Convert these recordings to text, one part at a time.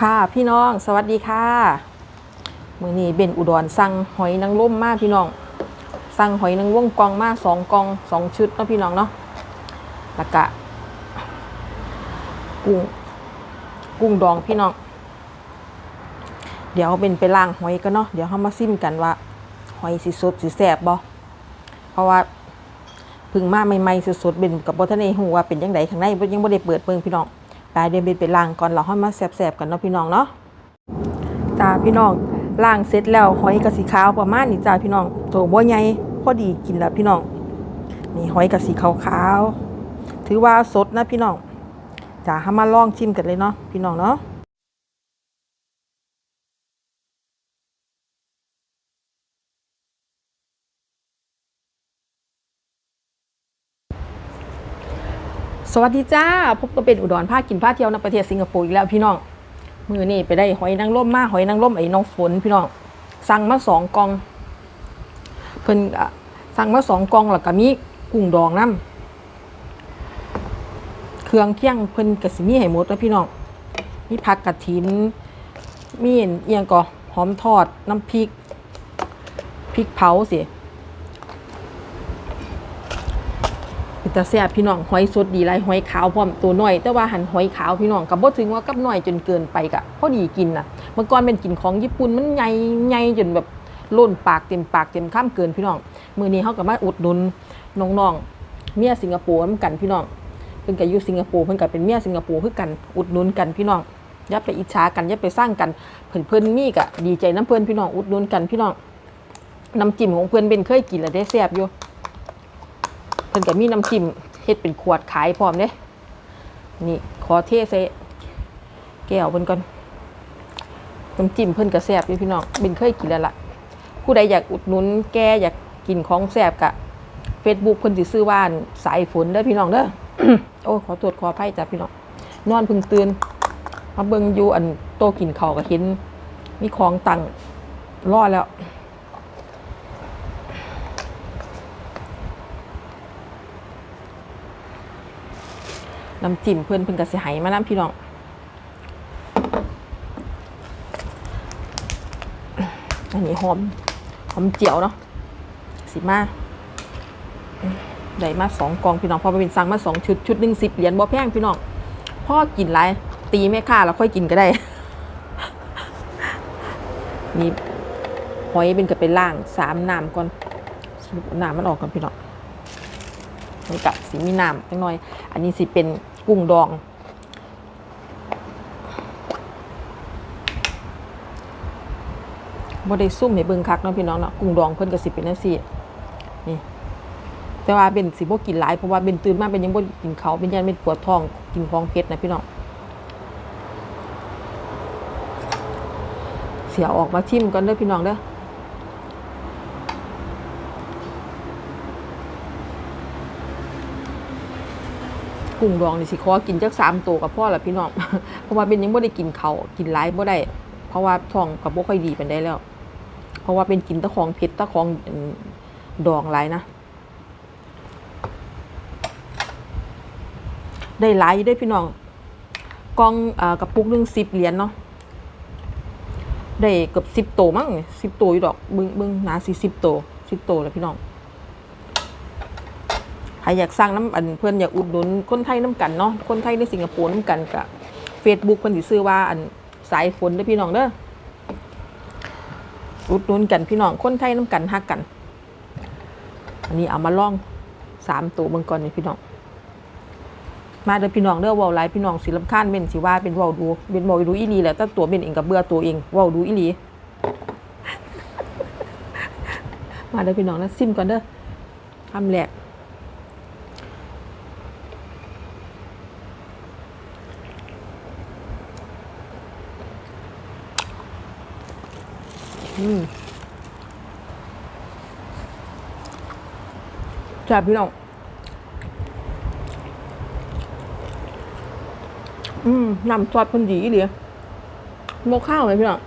ค่ะพี่น้องสวัสดีค่ะมือนี้เบนอุดรสั่งหอยนางรมมากพี่น้องสั่งหอยนางรมกองมากสองกองสองชุดเนาะพี่น้องเนาะแล้วก็กุ้งกุ้งดองพี่น้อง เดี๋ยวเป็นไปล้างหอยกันเนาะเดี๋ยวเขามาซิมกันว่า หอยสิสดสิแสบบ่เพราะว่าพึ่งมาใหม่ๆสดๆเป็นกับบทนในหูว่าเป็นยังไงข้างในยังบ่ได้เปิดเบิ่งพี่น้อง ไปเดินเป็นไปล้างก่อนเราห้อยมาแสบๆกันเนาะพี่น้องเนาะจ้าพี่น้องล้างเสร็จแล้วหอยกะสีขาวประมาณนี้จ้าพี่น้องตัวบ่ใหญ่พอดีกินแล้วพี่น้องนี่หอยกะสีขาวๆถือว่าสดนะพี่น้องจ้าห้ามาลองชิมกันเลยเนาะพี่น้องเนาะ สวัสดีจ้า พบกับเป็นอุดรภาคกินผ้าเที่ยวในประเทศสิงคโปร์อีกแล้วพี่น้อง มือนี่ไปได้หอยนางรมมาหอยนางรมไอ้น้องฝนพี่น้อง สั่งมาสองกอง เพิ่นสั่งมาสองกองแล้วก็มีกุ้งดองน้ำเครื่องเคียงเพิ่นกสิมีให้หมดแล้วพี่น้อง มีผักกระถิน มีเอียงก็หอมทอดน้ำพริก พริกเผาสิ เป็นตาแซ่บพี่น้องหอยสดดีไรหอยขาวพร้อมตัวน้อย แต่ว่าหันหอยขาวพี่น้องกับบ่ถึงว่ากับน้อยจนเกินไปกะพอดีกินน่ะเมื่อก่อนเป็นกินของญี่ปุ่นมันใหญ่ใหญ่จนแบบล้นปากเต็มปากเต็มข้ามเกินพี่น้องมื้อนี้เฮาก็มาอุดหนุนน้องๆเมียสิงคโปร์นกันพี่น้องเพิ่นก็อยู่สิงคโปร์เพิ่นก็เป็นเมียสิงคโปร์คือกันอุดหนุนกันพี่น้องอย่าไปอิจฉากันอย่าไปสร้างกันเพิ่นเพิ่นมีก็ดีใจน้ำเพิ่นพี่น้องอุดหนุนกันพี่น้องน้ำจิ้มของเพิ่อนเป็นเคยกินแล้วได้แซ่บอยู่ พิ่นก็มีน้ำจิ้มเฮ็ดเป็นขวดขายพร้อมเด้นี่ขอเทใส่แก้วเพิ่นก่อนน้ำจิ้มเพิ่นก็แซ่บอยู่พี่น้องเป็นเคยกินแล้วล่ะผู้ใดอยากอุดหนุนแกอยากกินของแซ่บกะ Facebook เพิ่นสิซื้อว่านสายฝนเด้อพี่น้องเด้อโอ้ขอตรวจขออภัยจ้ะพี่น้องนอนพิ่งตื่นมาเบิ่งอยู่อันโตกินข้าวก็เห็นมีของตังรอดแล้ว น้ำจิ้มเพื่อนเพิ่นก็สิให้มาน้ำพี่น้องอันนี้หอมหอมเจียวเนาะสิมาได้มาสองกองพี่น้องพอไปเป็นสั่งมาสองชุดชุดหนึ่งสิบเหรียญบ่แพงพี่น้องพ่อกินไรตีแม่ค่าแล้วค่อยกินก็ได้นี่หอยเป็นกับเป็นล่างสามน้ำก่อนน้ำมันออกก่อนพี่น้องมันกับสีมีน้ำจังหน่อย อันนี้สิเป็น กุ้งดอง บ่ได้ซุ่มให้เบิ่งคักเนาะพี่น้องเนาะ กุ้งดองเพิ่นก็สิเป็นจังซี่นี่ แต่ว่าเป็นสิบ่กินหลายเพราะว่าเป็นตื่นมาเป็นยังบ่กินเขาเป็นยันเป็นปวดท้องกินของเผ็ดนะพี่น้องเสียออกมาชิมก่อนเด้อพี่น้องเด้อ กุ้งดองนี่สิขอกินจักสามตัวกับพ่อละพี่น้อง เพราะว่าเป็นยังไม่ได้กินเขากินหลายบ่ได้ เพราะว่าท้องกับบ่ค่อยดีเป็นได้แล้ว เพราะว่าเป็นกินตะของเผ็ดตะของดองหลายนะ ได้หลายได้พี่น้องกองอกระปุกหนึ่งสิบเหรียญเนาะได้เกือบสิบโตวมั้งสิบโตวอยู่ดอกเบึงเบึงหนาสี่สิบโตสิบโตวแล้วพี่น้อง ใครอยากสร้างน้ำอันเพื่อนอยากอุดหนุนคนไทยน้ำกันเนาะคนไทยในสิงคโปร์น้ำกันกับเฟซบุ๊กเพิ่อนสิซื้อว่าอันสายฝนเด้อพี่น้องเด้ออุดหนุนกันพี่น้องคนไทยน้ำกันฮักกัน อันนี้เอามาล่องสามตัวเบิ่งก่อนนี่พี่น้องมาเด้อพี่น้องเด้อว้าหลพี่น้องสิรำคาญเม่นสิว่าเป็นว้าดูเป็นเว้าดูอีหลีแหละแต่ตัวเป็นเองกับเบื่อตัวเองว้าดูอีหลีมาเด้อพี่น้องนะซิมก่อนเด้อคำแรก แซ่บพี่น้อง อืมน้ำซอสพันดีเดียโมข้าวเลยพี่น้อง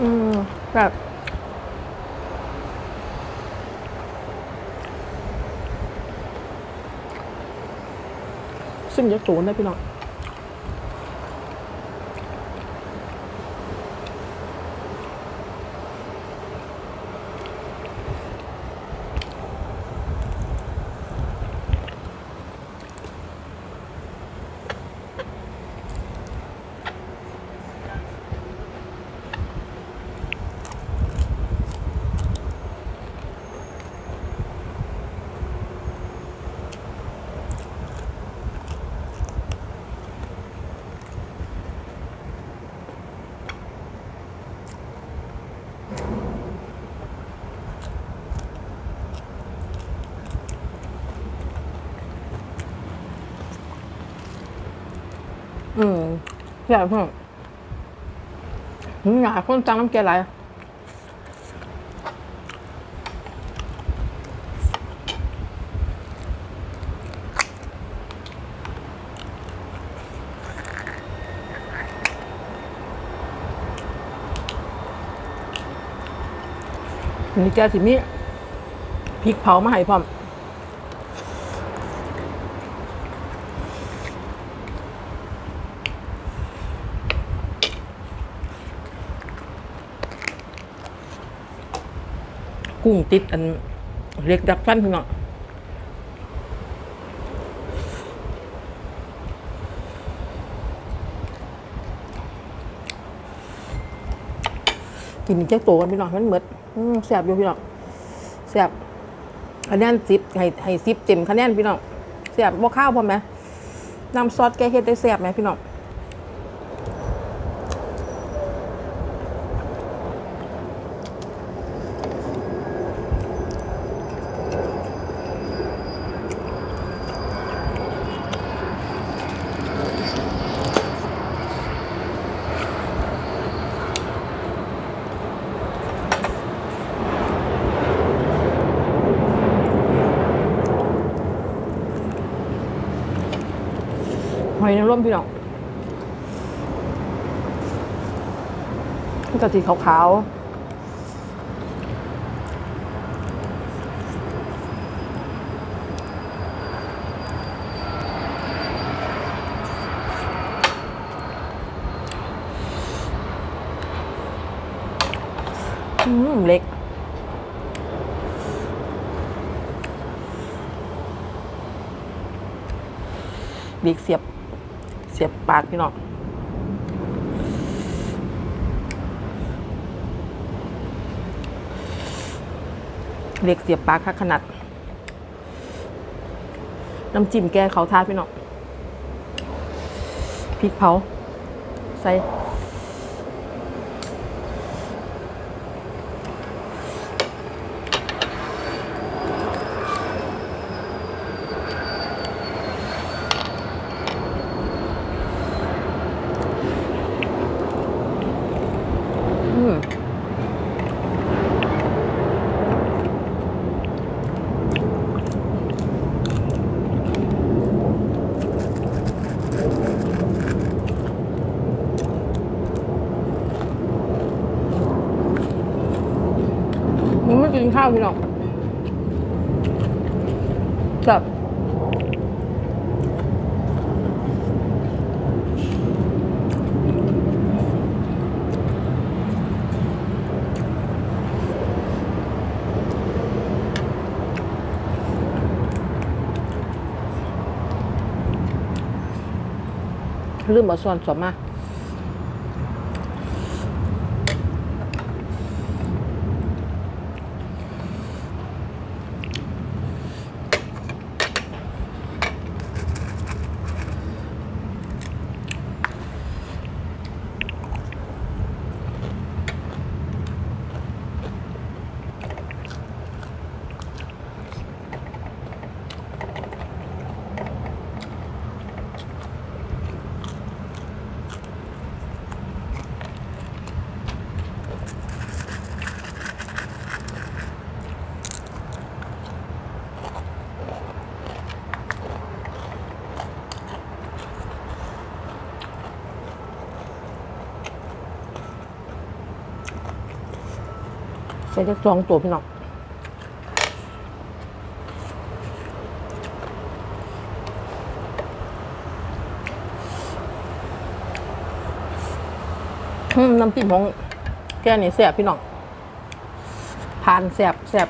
อืมแบบซึ่งจะสูนได้พี่น้อง อยากเพิ่มหืมอยากคนจังน้ำแกไหลนี่แกสิมีพริกเผามาให้พร้อม กุ้งติดอันเล็กดักฟันพี่น้องกินแค่ตัวกันพี่น้องมันเหมือดอืมแสบอยู่พี่น้องแสบคะแนนสิบให้ให้สิบเต็มคะแนนพี่น้องแสบบ่ข้าวพอไหมน้ำซอสแกเฮ็ดได้แสบไหมพี่น้อง หอยนางรมพี่น้องมันก็สีขาวอืม เล็กบิ๊กเสียบ เสียบปากพี่น้องเล็กเสียบปากค่ะขนาด น้ำจิ้มแกงเขาทาดพี่น้องพริกเผา ใส่ กินข้าวพี่น้องแบบลืมบอส่วนสมมา ใส่ได้สองตัวพี่น้องน้ำจิ้มของแกนี่แสบพี่น้องผ่านแสบแสบ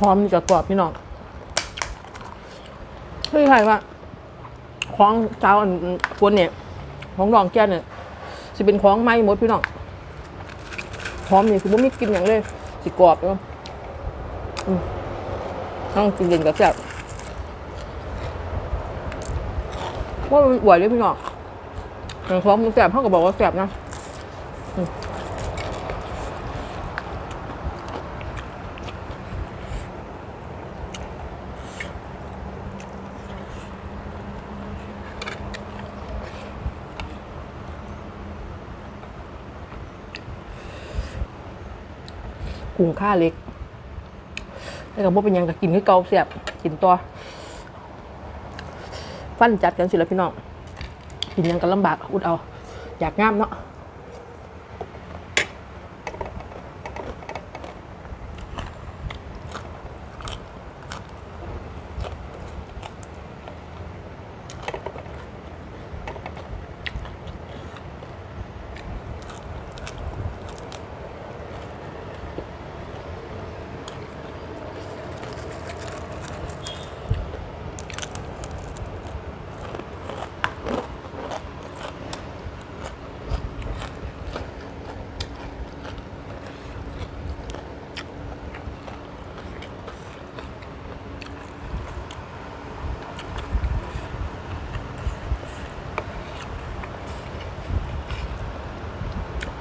หอมนี่จะกรอบพี่น้องเฮ้ยใครว่าของเจ้าอันคนเนี่ย ของรองแก้เนี่ยสิเป็นของไม้หมดพี่น้องหอมนี่คือบ่มีกินอย่างเลยสิกรอบเนาะต้องกินเย็นกับแซ่บว่ามันอร่อยเลยพี่น้องอย่างของมันแซ่บเขาก็บอกว่าแซ่บนะ กุ้งค่าเล็กแล้วก็บ่เป็นยังก็กินคือเกาเสียบกินตัว ฟันจัดกันสิแล้วพี่น้องกินยังกันลำบากอุดเอา อยากงามเนาะ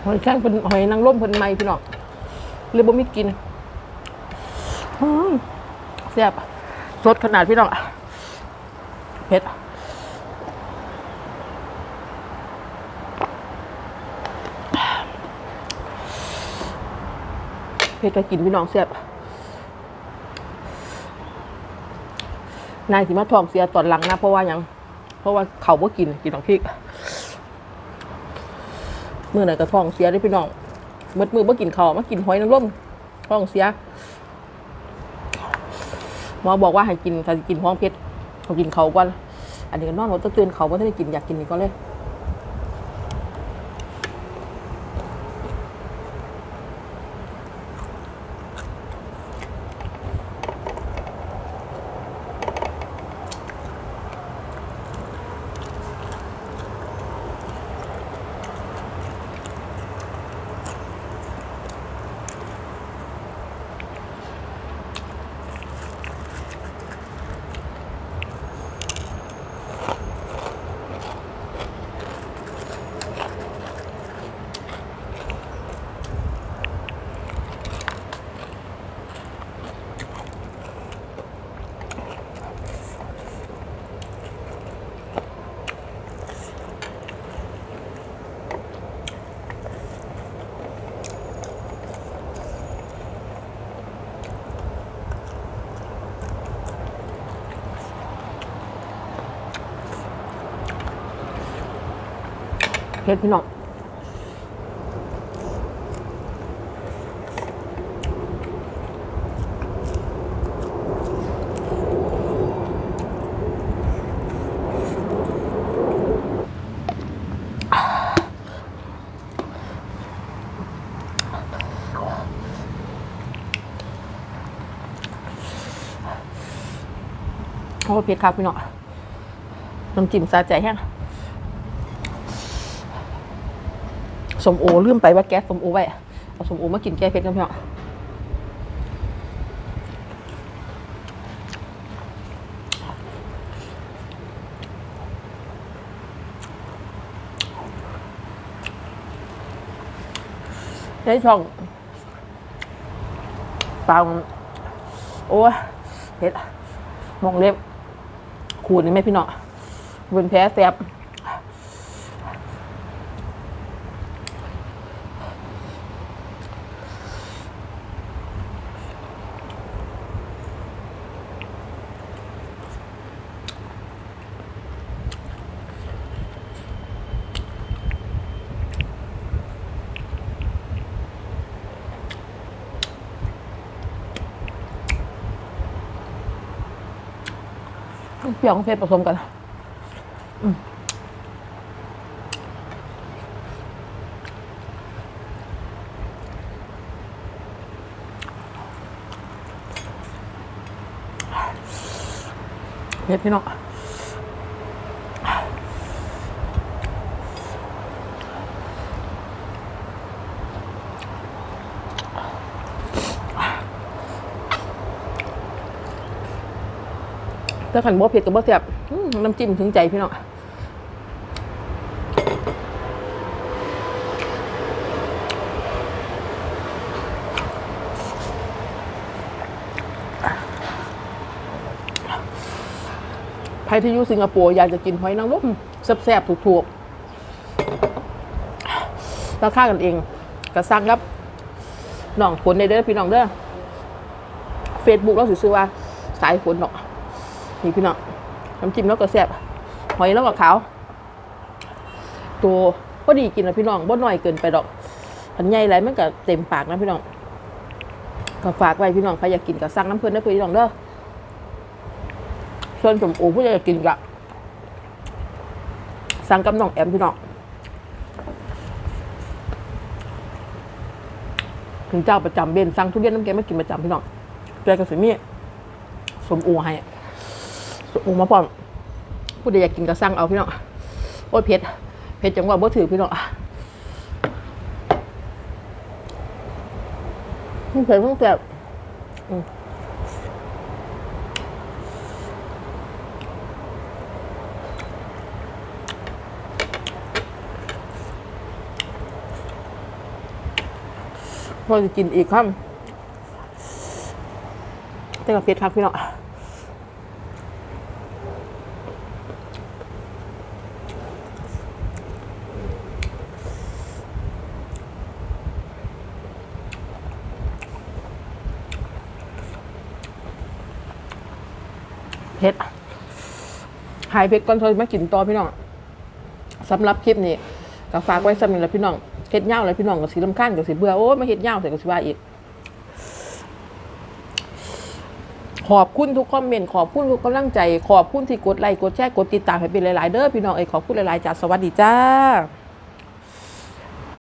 หอยแข้งเป็นหอยนางรมเพิ่นใหม่พี่น้องเลยบ่มีกินอืมแซ่บสดขนาดพี่น้องเผ็ดเผ็ดก็กินพี่น้องแซ่บนายสิมาทองเสียตอนหลังนะ เพราะว่ายัง เพราะว่าเขาบ่กินกินของพริก มื่อไหนกระท้องเสียได้พี่น้องมืดมือบ่กินข้าวมากินหอยนางรมท้องเสียหมอบอกว่าให้กินถ้ากินห้องเพชรเขากินเขาวก่อนอันนี้ก็นอนหมดต้องเตือนเขาว่าถ้าได้กินอยากกินนี่ก็เลย เพชรพี่น้องโอ้เพชรครับพี่น้องน้ำจิ้มสาใจแห้ง สมโอลืมไปว่าแก๊สสมโอไว้เอาสมโอมากินแก้เพชรกันเนาะได้ช่องปางโอ้เห็ดมองเล็บขูดนี่ไหมพี่เนาะบนแพ้แซ่บ เปรี้ยวกับเผ็ดผสมกันเผ็ดพี่น้อง ถ้าขันบ่เผ็ดกับบ่แซ่บน้ำจิ้มถึงใจพี่น้องใครที่อยู่สิงคโปร์อยากจะกินหอยนางรมแซ่บๆถูกๆราคากันเองก็สั่งครับน้องผลในเด้อพี่น้องเด้อเฟซบุ๊กเราสือว่า สายผลเนาะ นี่พี่น้องน้ำจิ้มแล้วก็แซ่บหอยแล้วก็ขาว ตัวพอดีกินนะพี่น้องบ่หน้อยเกินไปดอกอันใหญ่ไรมันก็เต็มปากนะพี่น้องก็ฝากไว้พี่น้องใครอยากกินก็สั่งน้ำเพื่อนได้เพื่อนพี่น้องเด้อส่วนสมโอผู้อยากกินก็สั่งกับน้องแอมพี่น้องถึงเจ้าประจำเบนสั่งทุเรียนน้ำแกงไม่กินประจำพี่น้องแกก็สิมีสมโอให้ อุมาพร้อมผู้ใดอยากกินก็สั่งเอาพี่น้องโอ้ยเผ็ดเผ็ดจังว่าบ่ถือพี่น้องมันเผ็ดตั้งแต่อืมพอจะกินอีกคำแต่ก็เผ็ดครับพี่น้อง หายเผ็ดก่อนเธอมากินต่อพี่น้องสำหรับคลิปนี้ก็ฝากไว้สำหรับพี่น้องเฮ็ดเหย้าเลยพี่น้องก็สีลำคัญก็สีเบื่อโอ้ไม่เฮ็ดเหย้าใส่ก็สีว่าอีกขอบคุณทุกคอมเมนต์ขอบคุณทุกกำลังใจ ขอบคุณที่กดไลค์กดแชร์กดติดตามให้เป็นหลาย ๆ เด้อพี่น้องเอ้ยขอบคุณหลาย ๆจ้าสวัสดีจ้า